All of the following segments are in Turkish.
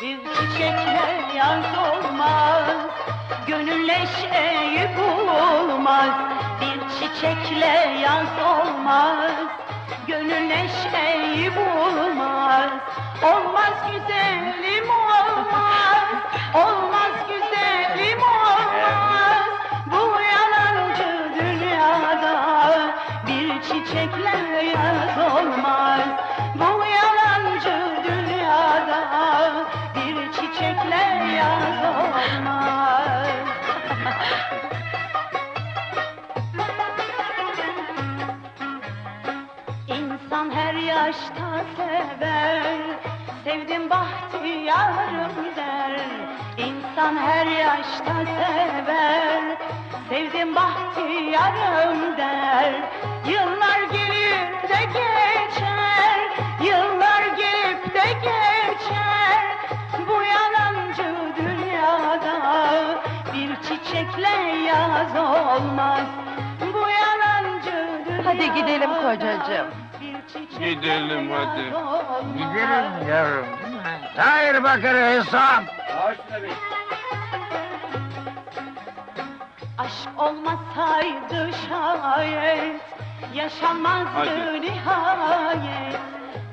Bir çiçekle yaz olmaz Gönül neşeyi bulmaz. Bir çiçekle yaz olmaz Gönül neşeyi bulmaz. Olmaz güzelim olmaz. Olmaz güzelim olmaz. Bu yalancı dünyada Bir çiçekle yaz olmaz. Bu Bir çiçekle yaz olmaz. İnsan her yaşta sever Sevdim bahtiyarım der İnsan her yaşta sever Sevdim bahtiyarım der. Yıllar gelip yaz olmaz Bu yalancı Hadi gidelim kocacığım. Gidelim hadi. olmaz. Gidelim yavrum. Hayır bakır hesap. Aşk olmasaydı şayet Yaşanmazdı Hadi. nihayet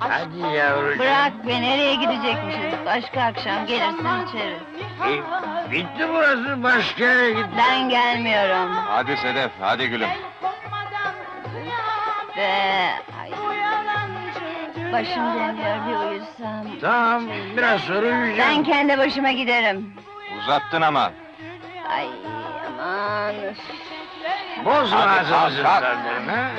Hadi yavrucuğum. Bırak be nereye gidecekmişiz? Başka akşam gelirsin içeriz. E, bitti burası başka yere git. Ben gelmiyorum. Hadi Sedef, hadi gülüm. Be ay, başım dönüyor bir uyusam. Tamam biraz sonra Ben uyuyacağım. kendi başıma giderim. Uzattın ama. Ay aman. kalk. sandırın ha.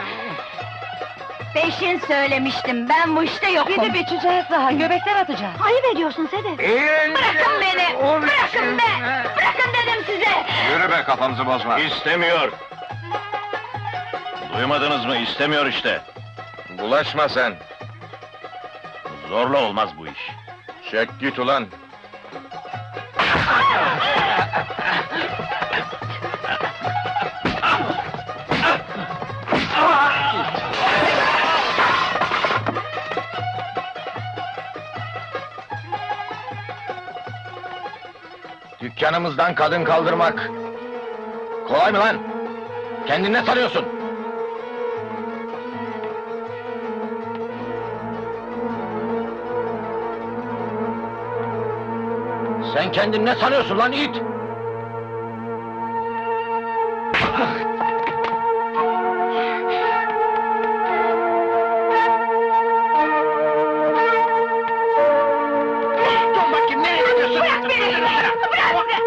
Peşin söylemiştim ben bu işte yokum. Gidip içeceğiz daha göbekler atacağız. Ayıp ediyorsun Sedef. Eğlence Bırakın beni. Bırakın be. Bırakın dedim size. Yürü be kafamızı bozma. İstemiyor. Duymadınız mı? İstemiyor işte. Bulaşma sen. Zorla olmaz bu iş. Çek git ulan. Dükkanımızdan kadın kaldırmak. Kolay mı lan? Kendini ne sanıyorsun? Sen kendini ne sanıyorsun lan it?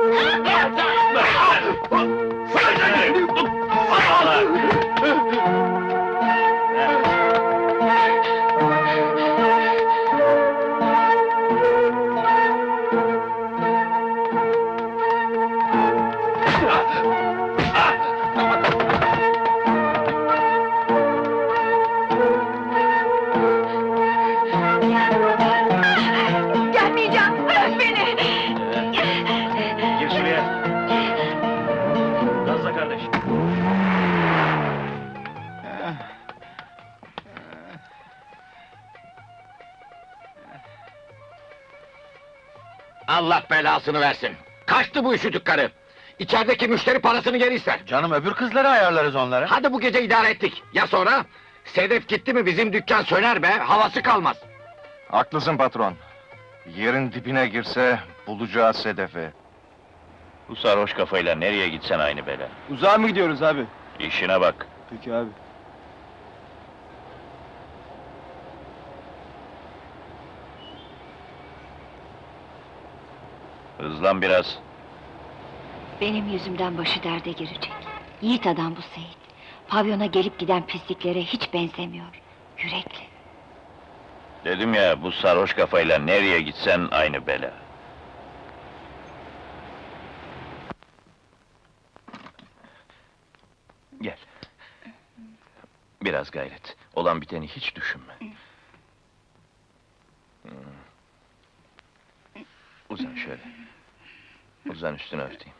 Bırak. Gelmeyeceğim. Allah belasını versin. Kaçtı bu üşütük karı. İçerideki müşteri parasını geri ister. Canım öbür kızları ayarlarız onlara. Hadi bu gece idare ettik. Ya sonra? Sedef gitti mi bizim dükkan söner be, havası kalmaz. Haklısın patron. Yerin dibine girse bulacağız Sedef'i. Bu sarhoş kafayla nereye gitsen aynı bela. Uzağa mı gidiyoruz abi? İşine bak. Peki abi. Hızlan biraz. Benim yüzümden başı derde girecek. Yiğit adam bu Seyit. Pavyona gelip giden pisliklere hiç benzemiyor. Yürekli. Dedim ya bu sarhoş kafayla nereye gitsen aynı bela. Gel. Biraz gayret. Olan biteni hiç düşünme. Hmm. Uzan şöyle. Uzan üstünü örteyim.